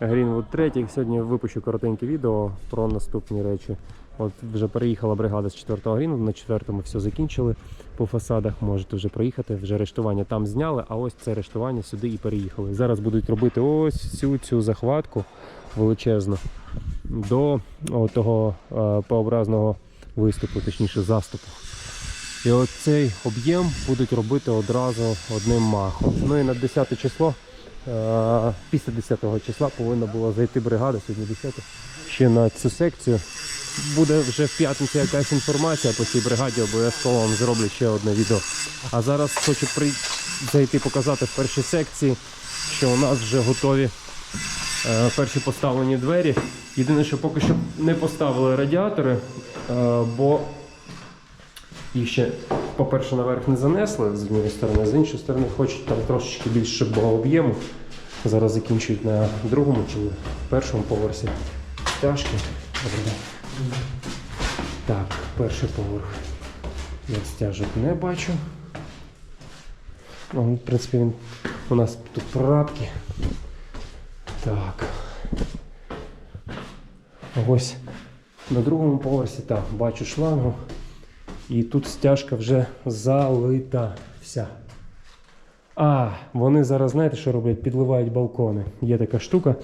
Greenwood 3. Сьогодні випущу коротеньке відео про наступні речі. От вже переїхала бригада з 4-го Greenwood, на 4-му все закінчили по фасадах. Можете вже проїхати. Вже рештування там зняли, а ось це рештування сюди і переїхали. Зараз будуть робити ось всю цю захватку величезну до того е, П-образного виступу, точніше заступу. І оцей об'єм будуть робити одразу одним махом. Ну і на 10 число, після 10 числа повинна була зайти бригада, сьогодні 10 ще на цю секцію. Буде вже в п'ятницю якась інформація по цій бригаді, обов'язково вам зроблю ще одне відео. А зараз хочу при... зайти показати в першій секції, що у нас вже готові е, перші поставлені двері. Єдине, що поки що не поставили радіатори, е, бо їх ще, по-перше, наверх не занесли з однієї сторони, а з іншої сторони хочуть там трошечки більше було об'єму. Зараз закінчують на другому чи на першому поверсі стяжки. Так, перший поверх. Я стяжок не бачу. Ну, в принципі, він у нас тут прорабки. Так. Ось на другому поверсі так, бачу шлангу. І тут стяжка вже залита вся. А, вони зараз, знаєте, що роблять? Підливають балкони. Є така штука.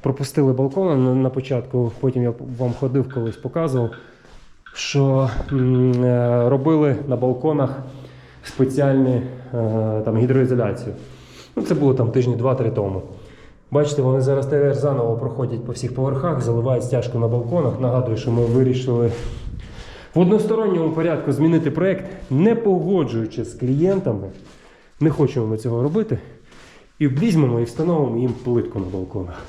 Пропустили балкони на, на початку, потім я вам ходив колись показував, що м, е, робили на балконах спеціальну е, гідроізоляцію. Ну, це було там тижні 2-3 тому. Бачите, вони зараз теж заново проходять по всіх поверхах, заливають стяжку на балконах. Нагадую, що ми вирішили в односторонньому порядку змінити проєкт, не погоджуючи з клієнтами. Не хочемо ми цього робити. І візьмемо і встановимо їм плитку на балконах.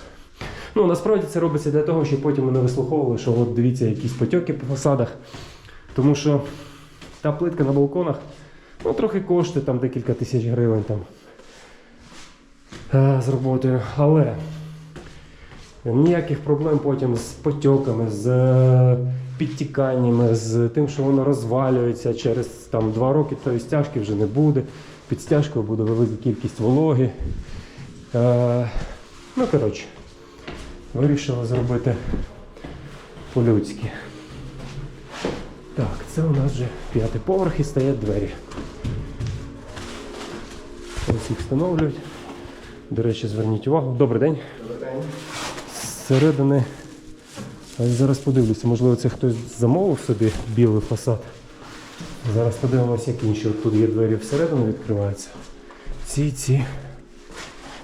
Ну, насправді це робиться для того, щоб потім ми не вислуховували, що от дивіться якісь потьоки по фасадах. Тому що та плитка на балконах ну, трохи коштує там декілька тисяч гривень там, е, з роботою. Але ніяких проблем потім з потьоками, з підтіканнями, з тим, що воно розвалюється через там, два роки тої стяжки вже не буде. Під стяжкою буде велика кількість вологи. Е, ну, коротше, вирішили зробити по-людськи. Так, це у нас вже п'ятий поверх і стоять двері. Ось їх встановлюють. До речі, зверніть увагу. Добрий день. Зсередини. А зараз подивлюся, можливо, це хтось замовив собі білий фасад. Зараз подивимося, як інші. От тут є двері всередину відкриваються. Ці, ці.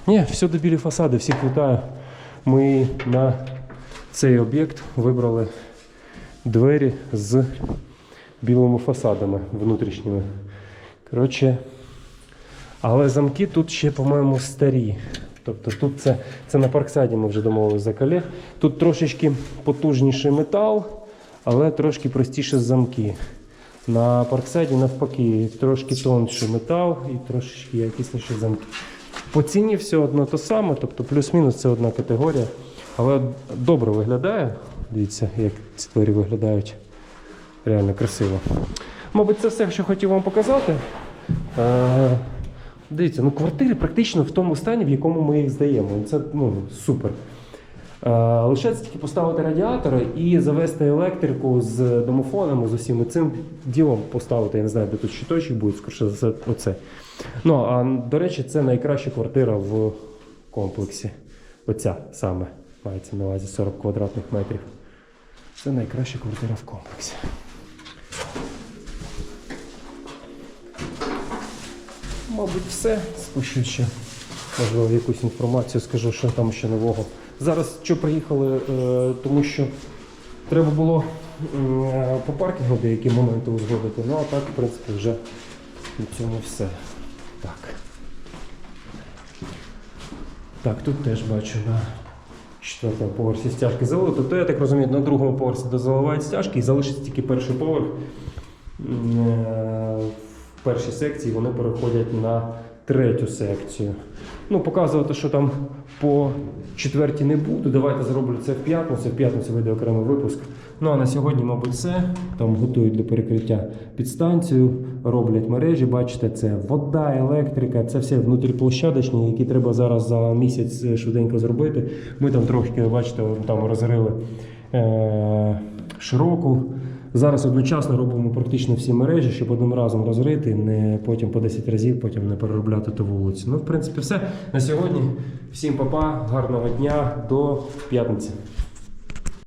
Ні, всюди білі фасади, всіх вітаю. Ми на цей об'єкт вибрали двері з білими фасадами внутрішніми. Коротше, але замки тут ще, по-моєму, старі. Тобто тут це, це на парксаді ми вже домовилися за кале. Тут трошечки потужніший метал, але трошки простіше замки. На парксайді навпаки трошки тонший метал і трошечки якісніші замки. По ціні все одно те саме, тобто плюс-мінус це одна категорія. Але добре виглядає. Дивіться, як ці двері виглядають. Реально красиво. Мабуть, це все, що хотів вам показати. Дивіться, ну квартири практично в тому стані, в якому ми їх здаємо. Це ну, супер. Е, Лишається тільки поставити радіатори і завести електрику з домофонами, з усім цим ділом поставити. Я не знаю, де тут щиточок буде, скоріше за все, оце. Ну, а до речі, це найкраща квартира в комплексі. Оця саме мається на увазі 40 квадратних метрів. Це найкраща квартира в комплексі. Мабуть, все. Спущу ще. Можливо, якусь інформацію скажу, що там ще нового. Зараз що приїхали, е, тому що треба було е, по паркінгу деякі моменти узгодити. Ну а так, в принципі, вже на цьому все. Так. Так, тут теж бачу на четвертому поверсі стяжки залили. Тобто, я так розумію, на другому поверсі дозаливають стяжки і залишиться тільки перший поверх. Першій секції вони переходять на третю секцію. Ну, показувати, що там по четвертій не буду. Давайте зроблю це в п'ятницю. В п'ятницю вийде окремий випуск. Ну а на сьогодні, мабуть, все. Там готують для перекриття підстанцію, роблять мережі. Бачите, це вода, електрика, це все внутріплощадочні, які треба зараз за місяць швиденько зробити. Ми там трохи, бачите, там розрили е- широку. Зараз одночасно робимо практично всі мережі, щоб одним разом розрити, не потім по 10 разів, потім не переробляти ту вулицю. Ну, в принципі, все. На сьогодні. Всім папа, гарного дня, до п'ятниці.